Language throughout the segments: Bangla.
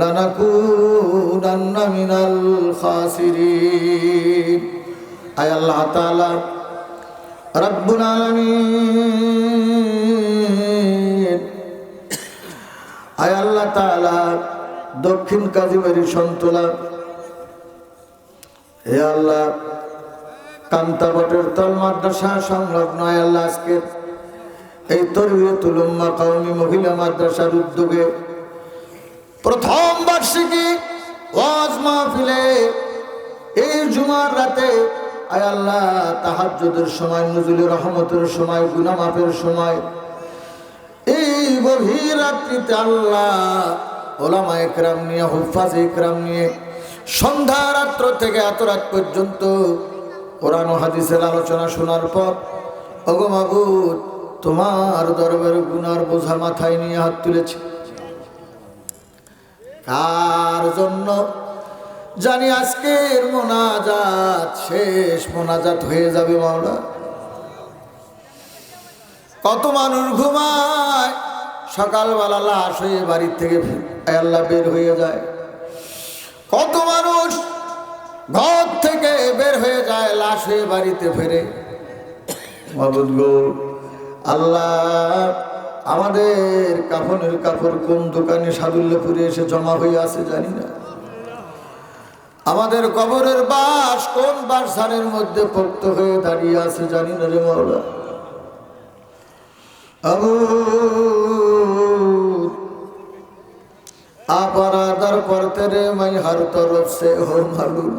লানাকুনান্ন মিনাল খাসিরিন। আয় আল্লাহ তাআলা, রব্বুল আলামিন। আয় আল্লাহ তাআলা, দক্ষিণ কাজীবাড়ি সন্তলা। হে আল্লাহ কান্তাবটের তল মাদ্রাসা সংলগ্ন আল্লাহ আজকের এই তরুয় তুলম্মা কওমি মহিলা মাদ্রাসার উদ্যোগে প্রথম বার্ষিকী ওয়াজ মাহফিলে এই জুমার রাতে আয় আল্লাহ, তাহাজ্জুদের সময়, নজরুলের রহমতের সময় গুনাহ মাফের সময়, এই গভীর রাত্রিতে আল্লাহ ওলামা একরাম নিয়ে, হুফাজ একরাম নিয়ে সন্ধ্যা রাত্র থেকে এত রাত পর্যন্ত কোরআন হাদিসের আলোচনা শোনার পর, ওগো মাবুদ তোমার দরবারে গুনার বোঝা মাথায় নিয়ে হাত তুলেছি। কার জন্য? জানি আজকের মোনাজাত শেষ, মোনাজাত হয়ে যাবে মাওলা। কত মানুষ ঘুমায়, সকালবেলা লাশ হয়ে বাড়ির থেকে আল্লাহ বের হয়ে যায়। কত মানুষ ঘর থেকে বের হয়ে যায়, লাশ হয়ে বাড়িতে ফেরে। মাবুদ গো, আল্লাহ আমাদের কাফনের কাপড় কোন দোকানে সাদুল্লাপুরে এসে জমা হয়ে আছে জানি না। আমাদের কবরের বাস কোন বাসানের মধ্যে পোক্ত হয়ে দাঁড়িয়ে আছে জানি না রে মৌলা আবু আপারাদার পর তেরে মাই হর তরফ সে হো মালুম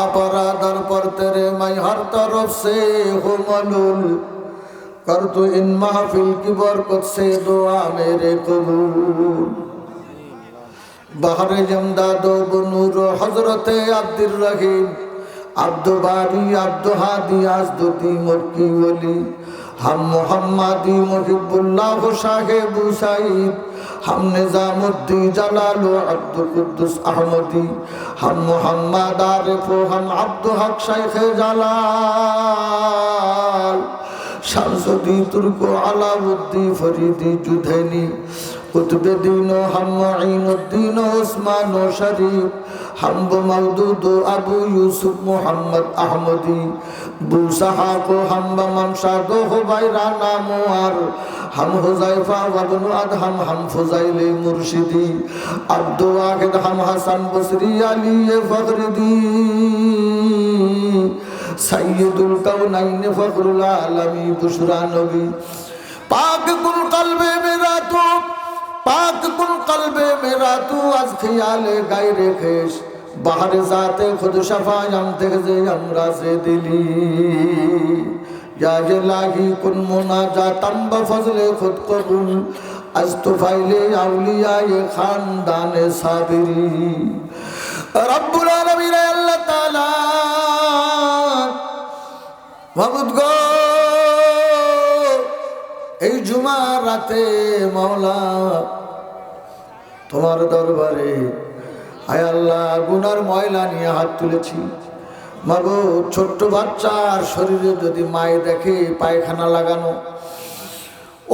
আপারাদার পর তেরে মাই হর তরফ সে হো মালুম করতো ইন মাহফিল কি বরকতছে দোয়া মেরে কবুল। বাহরে জমদা দো বনুর হযরতে আব্দুর রহিম, আব্দু বাদি আব্দু হাদি আজ দতি মরকি ওলি। হাম মুহাম্মাদি মুহিব্বুল্লাহ সাহেব সাইদ হাম নিজামুদ্দিন জালাল আব্দুল কুদ্দুস আহমদি, হাম মুহাম্মাদ আরিফ, হাম আব্দু হক শাইখ জালাল। শামসুদ্দি তুর্ক আলাউদ্দি ফরিদি জুধেনি কুতুব দিন হাম মঈনুদ্দিন ওসমান শরীফ। হাম্ব মওদুদ আবু ইউসুফ মোহাম্মদ আহমদি। বু সাহাব হাম্ব মামসাদ হুবাইরা নামওয়ার হাম হুজাইফা ওয়াবনু আদহাম, হাম ফুজাইলে মুর্শিদি। আব্দু ওয়াহিদ, হাম হাসান, বসরি, আলী ফখরুদ্দি سید القونین فخر العالمی بشرا نبی پاک کن قلب میرا تو پاک کن قلب میرا تو از خیال غیر خیش باہر ذات خود شفایم تغز امراض دلی یا الہی کن مناجاتم بفضل خود قبول از طفیل اولیاء خاندان صابری رب العالمین اللہ تعالی মাবুদ এই জুমার রাতে মাওলা, তোমার দরবারে আয় আল্লাহ, গুনার ময়লা নিয়ে হাত তুলেছি। মাগো, ছোট্ট বাচ্চার শরীরে যদি মায়ে দেখে পায়খানা লাগানো,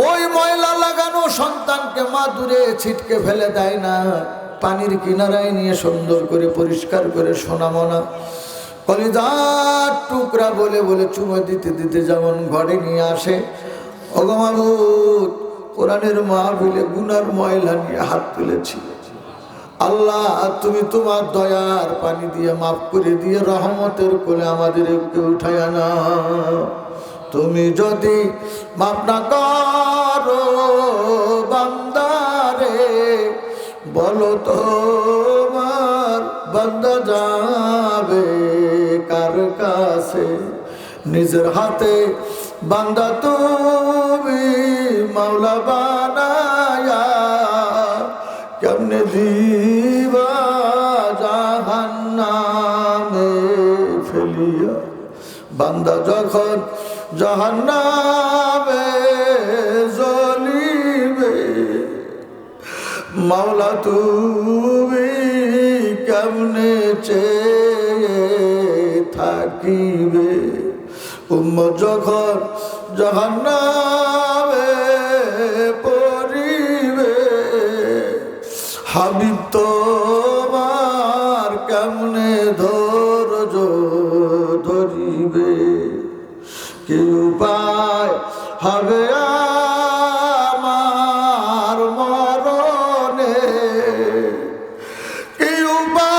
ওই ময়লা লাগানো সন্তানকে মা দূরে ছিটকে ফেলে দেয় না, পানির কিনারায় নিয়ে সুন্দর করে পরিষ্কার করে সোনামনা কলিজার টুকরা বলে বলে চুমো দিতে দিতে যেমন ঘরে নিয়ে আসে। অগমাবুত কোরআনের মাহফিলে গুনার ময়লা নিয়ে হাত তুলেছি আল্লাহ, তুমি তোমার দয়ার পানি দিয়ে মাফ করে দিয়ে রহমতের কোলে আমাদের একটু উঠায় না তুমি যদি মাফ না করো বান্দারে, বলো তোমার বান্দা যাবে। কাছে, নিজের হাতে বান্দা তুমি মাওলা বানায়া, কেমনে দিবা ফেলিয়া? বান্দা যখন জাহান জলিবে মাওলা তুমি কেমনে চেয়ে থাকিবে। উম্মত যখন জাহান্নামে পড়িবে, হাবিব তোমার কেমনে ধৈর্য ধরিবে? কি উপায় হবে আমার মরণে। কি উপায়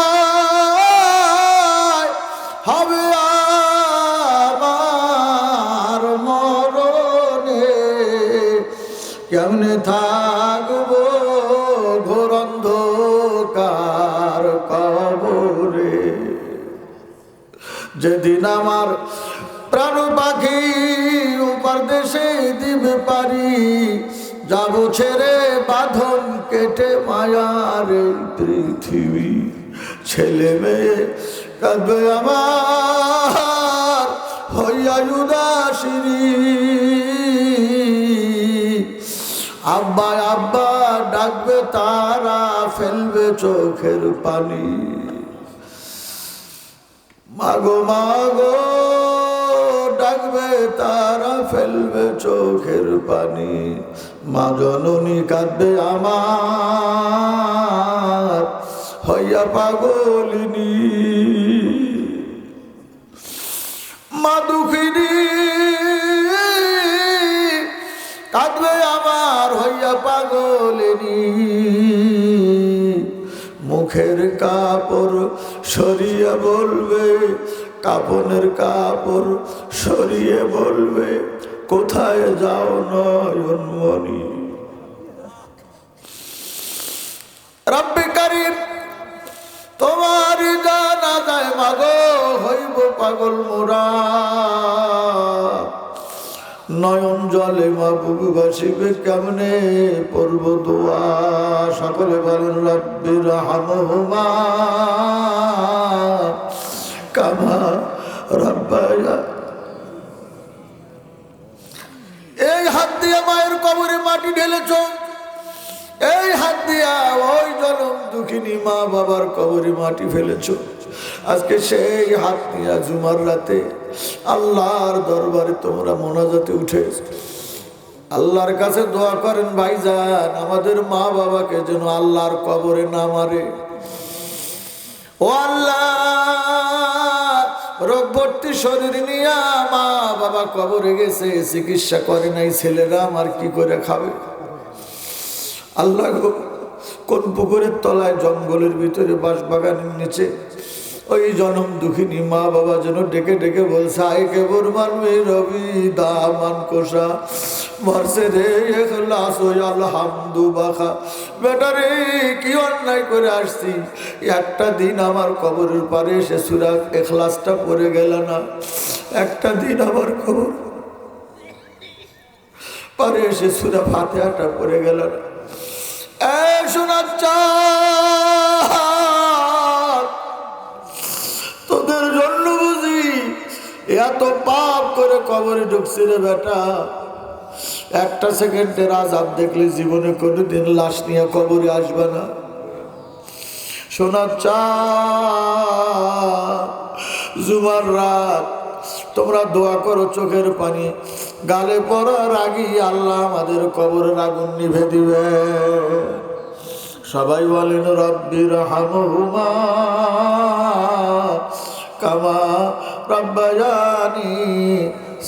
যেদিন আমার প্রাণ পাখি উপর দেশে দিবে পারি যাব ছেড়ে বাঁধন কেটে মায়ার পৃথিবী। ছেলে মেয়ে কাঁদবে আমার, হইয়া উদাসিনী। আব্বা আব্বা, ডাকবে তারা, ফেলবে চোখের পানি। মাগো মাগো, ডাকবে তারা, ফেলবে চোখের পানি। মা জননী কাঁদবে আমার, হইয়া পাগলিনী। মা দুঃখিনী, কাঁদবে আমার, হইয়া পাগলিনী। মুখের কাপড় সরিয়ে বলবে, কাপনের কাপড় সরিয়ে বলবে, কোথায় যাও নয়নমণি রাব্বি কারিম, তোমার জানা যায় মাগো হইব পাগল মোরা। নয়ন জলে মা বুবু বাসিবে কেমনে পড়ব দোয়া? সকলে বলেন রব্বির হামহুমা কামা রব্বায়া। এই হাত দিয়ে মায়ের কবরে মাটি ঢেলেছ। এই হাত দিয়া ওই জনম দুঃখিনী মা বাবার কবরে মাটি ফেলেছ। আজকে সেই হাত দিয়া জুমার রাতে আল্লাহর দরবারে তোমরা মোনাজাতে উঠে আল্লাহর কাছে দোয়া করেন ভাইজান, আমাদের মা বাবাকে যেন আল্লাহর কবরে না মারে। ও আল্লাহ রোগবর্তী শরীর নিয়ে মা বাবা কবরে গেছে, চিকিৎসা করে নাই, ছেলেরা আমার কি করে খাবে? আল্লাহ কোন পুকুরের তলায় জঙ্গলের ভিতরে বাঁশ বাগানের নিচে ওই জনম দুঃখিনী মা বাবা যেন ডেকে ডেকে বলছে আই কেবর মানবে রবি দামান কোষা, মারছে রে ওই আলহামদু বাখা। বেটা রে, কি অন্যায় করে আসছি? একটা দিন আমার কবরের পারে এসে সুরা এখলাসটা পড়ে গেল না। একটা দিন আমার কবর পারে এসে সুরা ফাতেহাটা পড়ে গেল না। এ শোনার তোদের এত পাপ করে কবরে ঢুকছি রে বেটা। একটা সেকেন্ডের আজাব দেখলে জীবনে কোনোদিন লাশ নিয়ে কবরে আসবে না। শোনার চা, জুমার রাত, তোমরা দোয়া করো চোখের পানি, গালে পড়ার আগে আল্লাহ আমাদের কবরের আগুন নিভে দিবে। সবাই বলেন রব্বির হামহুমা কামা রব্বায়ানি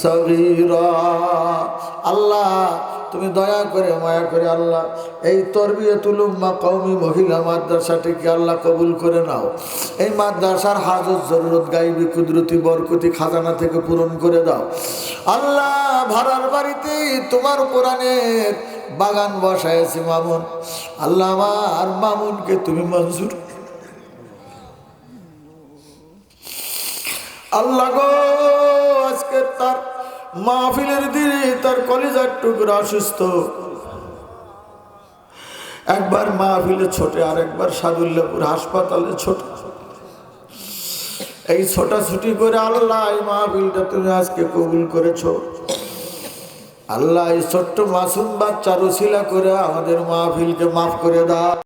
সগীরা। আল্লাহ, তুমি দয়া করে, মায়া করে আল্লাহ, এই তরবিয়তুল উম্মা কওমি মহিলা মাদ্রাসাটিকে আল্লাহ কবুল করে নাও। এই মাদ্রাসার হাজত জরুরত, গাইবি কুদরতি বরকতি খাজানা থেকে পূরণ করে দাও। আল্লাহ, ভাড়ার বাড়িতে তোমার কোরআনের বাগান বসাইছি মামুন। আল্লাহ, আমার মামুনকে তুমি মঞ্জুর আল্লাহ গো, আজকে তার মাহফিলের দিনে, তার কলেজার টুকরা অসুস্থ। একবার মাহফিলে ছোটে আর একবার সাদুল্লাপুর হাসপাতালে ছোট। এই ছোটাছুটি করে আল্লাহ, এই মাহফিলটা তুমি আজকে কবুল করেছ। আল্লাহ, এই ছোট্ট মাসুম বাচ্চা রসিলা করে আমাদের মাহফিলকে মাফ করে দাও।